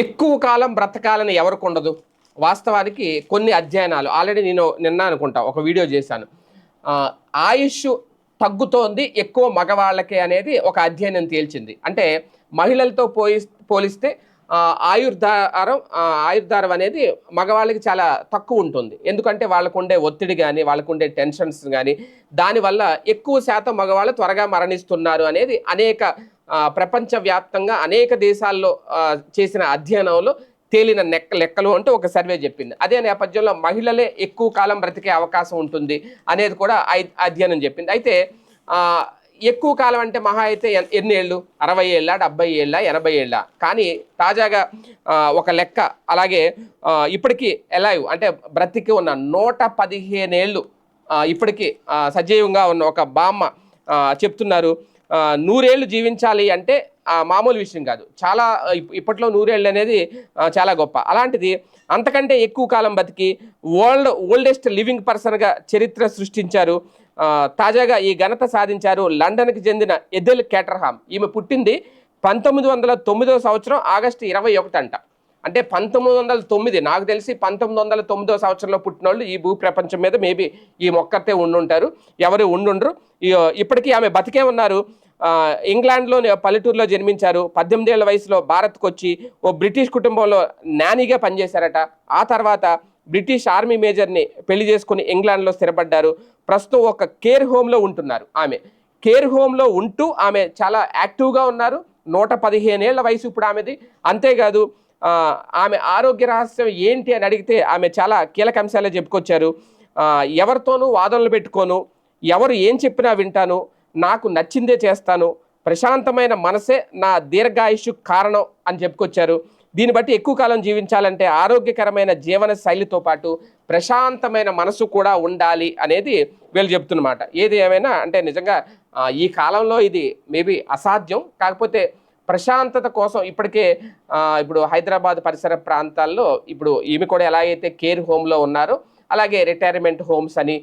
ఎక్కువ కాలం బ్రతకాలని ఎవరికి ఉండదు. వాస్తవానికి కొన్ని అధ్యయనాలు ఆల్రెడీ నేను నిన్న అనుకుంటా ఒక వీడియో చేశాను. ఆయుష్ తగ్గుతోంది ఎక్కువ మగవాళ్ళకే అనేది ఒక అధ్యయనం తేల్చింది. అంటే మహిళలతో పోయి పోలిస్తే ఆయుర్ధారం ఆయుర్ధారం అనేది మగవాళ్ళకి చాలా తక్కువ ఉంటుంది. ఎందుకంటే వాళ్ళకు ఉండే ఒత్తిడి కానీ వాళ్ళకు ఉండే టెన్షన్స్ కానీ దానివల్ల ఎక్కువ శాతం మగవాళ్ళు త్వరగా మరణిస్తున్నారు అనేది అనేక ప్రపంచవ్యాప్తంగా అనేక దేశాల్లో చేసిన అధ్యయనంలో తేలిన నెక్క లెక్కలు అంటే ఒక సర్వే చెప్పింది. అదే నేపథ్యంలో మహిళలే ఎక్కువ కాలం బ్రతికే అవకాశం ఉంటుంది అనేది కూడా అధ్యయనం చెప్పింది. అయితే ఎక్కువ కాలం అంటే మహా అయితే ఎన్నేళ్ళు ఎన్ని ఏళ్ళు? అరవై ఏళ్ళ? డెబ్బై ఏళ్ళ? ఎనభై ఏళ్ళ? కానీ తాజాగా ఒక లెక్క అలాగే ఇప్పటికీ ఎలైవ్ అంటే బ్రతికి ఉన్న నూట పదిహేను ఏళ్ళు ఇప్పటికీ సజీవంగా ఉన్న ఒక బామ్మ చెప్తున్నారు. నూరేళ్ళు జీవించాలి అంటే ఆ, మామూలు విషయం కాదు. చాలా ఇప్- ఇప్పట్లో నూరేళ్ళు అనేది చాలా గొప్ప. అలాంటిది అంతకంటే ఎక్కువ కాలం బతికి వరల్డ్ ఓల్డెస్ట్ లివింగ్ పర్సన్గా చరిత్ర సృష్టించారు. తాజాగా ఈ ఘనత సాధించారు లండన్కి చెందిన ఎదెల్ కేటర్హామ్. ఈమె పుట్టింది పంతొమ్మిది వందల తొమ్మిదవ సంవత్సరం ఆగస్టు ఇరవై ఒకటి అంట అంటే పంతొమ్మిది వందల తొమ్మిది నాకు తెలిసి పంతొమ్మిది వందల తొమ్మిదో సంవత్సరంలో పుట్టిన వాళ్ళు ఈ భూ ప్రపంచం మీద మేబీ ఈ మొక్కతే ఉండుంటారు. ఎవరు ఉండుండ్రు. ఈ- ఇప్పటికీ ఆమె బతికే ఉన్నారు. ఇంగ్లాండ్లోని పల్లెటూరులో జన్మించారు. పద్దెనిమిదేళ్ళ వయసులో భారత్కు వచ్చి ఓ బ్రిటిష్ కుటుంబంలో నానీగా పనిచేశారట. ఆ తర్వాత బ్రిటిష్ ఆర్మీ మేజర్ని పెళ్ళి చేసుకుని ఇంగ్లాండ్లో స్థిరపడ్డారు. ప్రస్తుతం ఒక కేర్ హోమ్లో ఉంటున్నారు ఆమె. కేర్ హోమ్లో ఉంటూ ఆమె చాలా యాక్టివ్గా ఉన్నారు. నూట పదిహేనేళ్ళ వయసు ఇప్పుడు ఆమెది. అంతేకాదు ఆమె ఆరోగ్య రహస్యం ఏంటి అని అడిగితే ఆమె చాలా కీలక అంశాలే చెప్పుకొచ్చారు. ఎవరితోనూ వాదనలు పెట్టుకోను ఎవరు ఏం చెప్పినా వింటాను నాకు నచ్చిందే చేస్తాను ప్రశాంతమైన మనసే నా దీర్ఘాయుషు కారణం అని చెప్పుకొచ్చారు. దీన్ని బట్టి ఎక్కువ కాలం జీవించాలంటే ఆరోగ్యకరమైన జీవన శైలితో పాటు ప్రశాంతమైన మనసు కూడా ఉండాలి అనేది వీళ్ళు చెప్తున్నమాట. ఏది ఏమైనా అంటే నిజంగా ఈ కాలంలో ఇది మేబీ అసాధ్యం కాకపోతే ప్రశాంతత కోసం ఇప్పటికే ఇప్పుడు హైదరాబాద్ పరిసర ప్రాంతాల్లో ఇప్పుడు ఈమె కూడా ఎలాగైతే కేర్ హోమ్లో ఉన్నారో అలాగే రిటైర్మెంట్ హోమ్స్ అని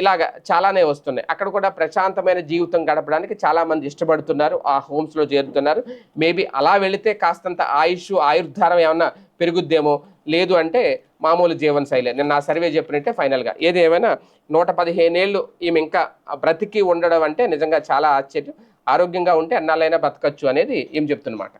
ఇలాగ చాలానే వస్తున్నాయి. అక్కడ కూడా ప్రశాంతమైన జీవితం గడపడానికి చాలామంది ఇష్టపడుతున్నారు ఆ హోమ్స్లో చేరుతున్నారు. మేబీ అలా వెళితే కాస్తంత ఆయుష్ ఆయుర్ధారం ఏమన్నా పెరుగుద్దేమో లేదు అంటే మామూలు జీవన శైలి. నేను నా సర్వే చెప్పినట్టే ఫైనల్గా. ఏది ఏమైనా నూట పదిహేనేళ్ళు ఈమె ఇంకా బ్రతికి ఉండడం అంటే నిజంగా చాలా ఆశ్చర్యం. ఆరోగ్యంగా ఉంటే అన్నాళ్ళైనా బతకచ్చు అనేది ఏం చెప్తున్నమాట.